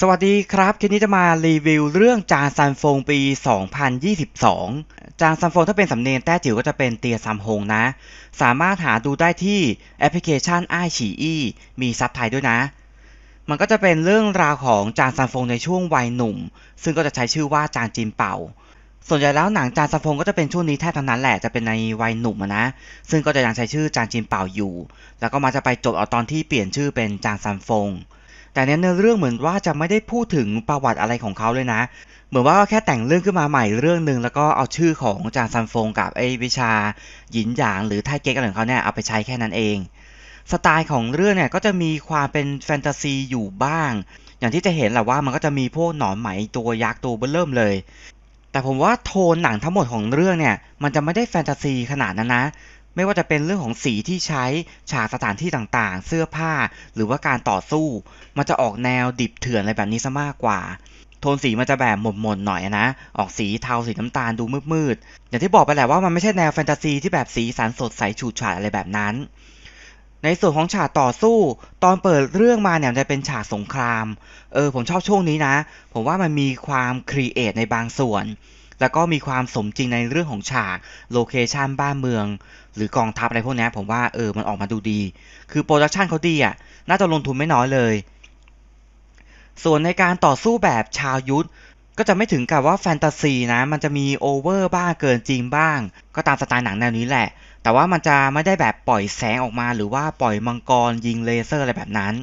สวัสดีครับคลิปนี้จะมารีวิวเรื่องจางซันฟงปี 2022 จางซันฟงถ้าเป็นสำเนียงแต้จิ๋วก็จะเป็นเตียซัมฮงนะ สามารถหาดูได้ที่แอปพลิเคชันไอฉีอีมีซับไทยด้วยนะ มันก็จะเป็นเรื่องราวของจางซันฟงในช่วงวัยหนุ่ม ซึ่งก็จะใช้ชื่อว่าจางจินเป่า ส่วนใหญ่แล้วหนังจางซันฟงก็จะเป็นช่วงนี้แทบทั้งนั้นแหละจะเป็นในวัยหนุ่มนะ ซึ่งก็จะยังใช้ชื่อจางจินเป่าอยู่ แล้วก็มาจะไปจบเอาตอนที่เปลี่ยนชื่อเป็นจางซันฟง แต่ในเนื้อเรื่องเหมือนว่าจะไม่ได้พูดถึงประวัติอะไรของเขาเลยนะ เหมือนว่าแค่แต่งเรื่องขึ้นมาใหม่เรื่องหนึ่งแล้วก็เอาชื่อของจางซันฟงกับไอ้วิชาหยินหยางหรือไทเก๊กอะไรของเขาเนี่ยเอาไปใช้แค่นั้นเอง สไตล์ของเรื่องเนี่ยก็จะมีความเป็นแฟนตาซีอยู่บ้าง อย่างที่จะเห็นแหละว่ามันก็จะมีพวกหนอนไหมตัวยักษ์ตัวเบื้อเริ่มเลยแต่ผมว่าโทนหนังทั้งหมดของเรื่องเนี่ย มันจะไม่ได้แฟนตาซีขนาดนั้นนะ ไม่ว่าจะเป็นเรื่องของสีที่ใช้ฉากสถานที่ต่างๆ เสื้อผ้า หรือว่าการต่อสู้ มันจะออกแนวดิบเถื่อนอะไรแบบนี้ซะมากกว่า โทนสีมันจะแบบหม่นๆหน่อยนะ ออกสีเทาสีน้ำตาลดูมืดๆ อย่างที่บอกไปแหละว่ามันไม่ใช่แนวแฟนตาซีที่แบบสีสันสดใสฉูดฉาดอะไรแบบนั้นในส่วนของฉากต่อสู้ ตอนเปิดเรื่องมาเนี่ยจะเป็นฉากสงคราม เออผมชอบช่วงนี้นะ ผมว่ามันมีความครีเอทในบางส่วน แล้วก็มีความสมจริงในเรื่องของฉากโลเคชันบ้านเมือง หรือกองทัพอะไรพวกนี้ผมว่าเออมันออกมาดูดี คือโปรดักชันเขาดีอะน่าจะลงทุนไม่น้อยเลย ส่วนในการต่อสู้แบบชาวยุทธก็จะไม่ถึงกับว่าแฟนตาซีนะ มันจะมีโอเวอร์บ้างเกินจริงบ้าง ก็ตามสไตล์หนังแนวนี้แหละ แต่ว่ามันจะไม่ได้แบบปล่อยแสงออกมา หรือว่าปล่อยมังกรยิงเลเซอร์อะไรแบบนั้น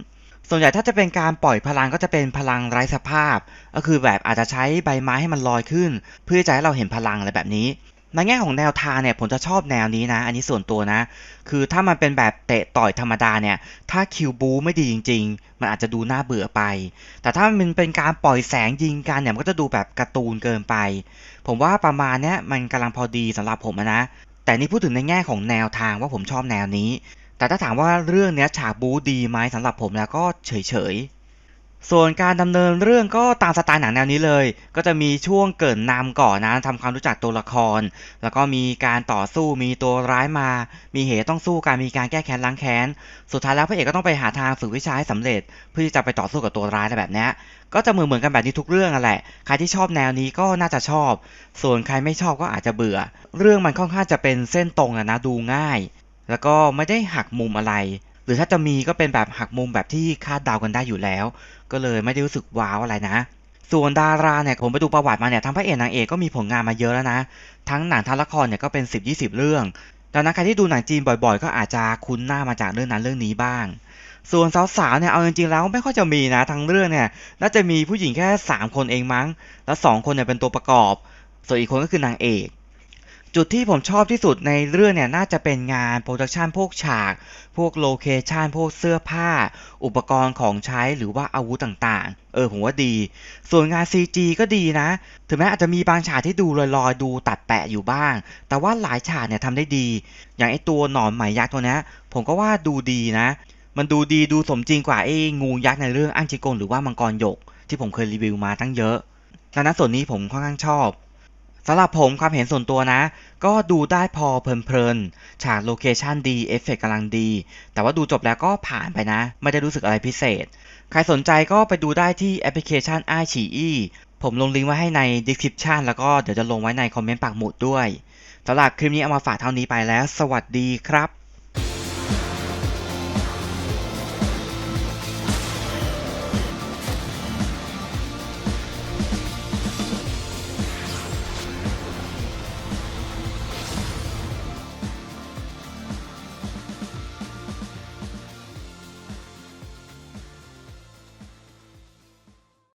ส่วนใหญ่ถ้าจะเป็นการปล่อยพลังก็จะเป็นพลังไร้สภาพ ก็คือแบบอาจจะใช้ใบไม้ให้มันลอยขึ้น เพื่อจะให้เราเห็นพลังอะไรแบบนี้ในแง่ของแนวทางเนี่ยผมจะชอบแนวนี้นะ อันนี้ส่วนตัวนะ คือถ้ามันเป็นแบบเตะต่อยธรรมดาเนี่ย ถ้าคิวบูไม่ดีจริง ๆ มันอาจจะดูน่าเบื่อไป แต่ถ้ามันเป็นการปล่อยแสงยิงกันเนี่ยมันก็จะดูแบบการ์ตูนเกินไป ผมว่าประมาณเนี้ยมันกำลังพอดีสำหรับผมนะ แต่นี่พูดถึงในแง่ของแนวทางว่าผมชอบแนวนี้ แต่ถ้าถามว่าเรื่องนี้ฉากบูดีไหมสำหรับผมแล้วก็เฉยๆ ส่วนการดำเนินเรื่องก็ตามสไตล์หนังแนวนี้เลย ก็จะมีช่วงเกรินนำก่อนนะทำความรู้จักตัวละคร แล้วก็มีการต่อสู้มีตัวร้ายมา มีเหตุต้องสู้การมีการแก้แค้นล้างแค้น สุดท้ายแล้วพระเอกก็ต้องไปหาทางฝึกวิชาให้สำเร็จ เพื่อที่จะไปต่อสู้กับตัวร้ายแบบนี้ก็จะเหมือนเหมือนกันแบบนี้ทุกเรื่องแหละ ใครที่ชอบแนวนี้ก็น่าจะชอบ ส่วนใครไม่ชอบก็อาจจะเบื่อ เรื่องมันค่อนข้างจะเป็นเส้นตรงนะดูง่าย แล้วก็ไม่ได้หักมุมอะไร หรือถ้าจะมีก็เป็นแบบหักมุมแบบที่คาดเดากันได้อยู่แล้ว ก็เลยไม่ได้รู้สึกว้าวอะไรนะ ส่วนดาราเนี่ยผมไปดูประวัติมาเนี่ยทั้งพระเอกนางเอกก็มีผลงานมาเยอะแล้วนะ ทั้งหนังทั้งละครเนี่ยก็เป็น 10-20 เรื่องดังนั้นใครที่ดูหนังจีนบ่อยๆ ก็อาจจะคุ้นหน้ามาจากเรื่องนั้นเรื่องนี้บ้าง ส่วนสาวๆเนี่ยเอาจริงๆแล้วไม่ค่อยจะมีนะทั้งเรื่องเนี่ยน่าจะมีผู้หญิงแค่ 3 คนเองมั้ง แล้ว 2 คนเนี่ยเป็นตัวประกอบ ส่วนอีกคนก็คือนางเอก จุดที่ผมชอบที่สุดในเรื่องเนี่ยน่าจะเป็นงานโปรดักชันพวกฉาก พวกโลเคชันพวกเสื้อผ้า อุปกรณ์ของใช้หรือว่าอาวุธต่างๆ เออผมว่าดี ส่วนงาน CG ก็ดีนะ ถึงแม้อาจจะมีบางฉากที่ดูลอยๆ ดูตัดแปะอยู่บ้าง แต่ว่าหลายฉากเนี่ยทำได้ดี อย่างไอตัวหนอนไหมยักษ์ตัวนี้ผมก็ว่าดูดีนะ มันดูดีดูสมจริงกว่าไอ้งูยักษ์ในเรื่องอั้งจิโกงหรือว่ามังกรหยก ที่ผมเคยรีวิวมาตั้งเยอะดังนั้นส่วนนี้ผมค่อนข้างชอบ สำหรับผมความเห็นส่วนตัวนะ ก็ดูได้พอเพลินๆ ฉากโลเคชันดี เอฟเฟกต์กำลังดี แต่ว่าดูจบแล้วก็ผ่านไปนะ ไม่ได้รู้สึกอะไรพิเศษ ใครสนใจก็ไปดูได้ที่แอปพลิเคชันไอฉีอีผมลงลิงก์ไว้ให้ใน description แล้วก็เดี๋ยวจะลงไว้ในคอมเมนต์ปักหมุดด้วยสำหรับคลิปนี้เอามาฝากเท่านี้ไปแล้ว สวัสดีครับ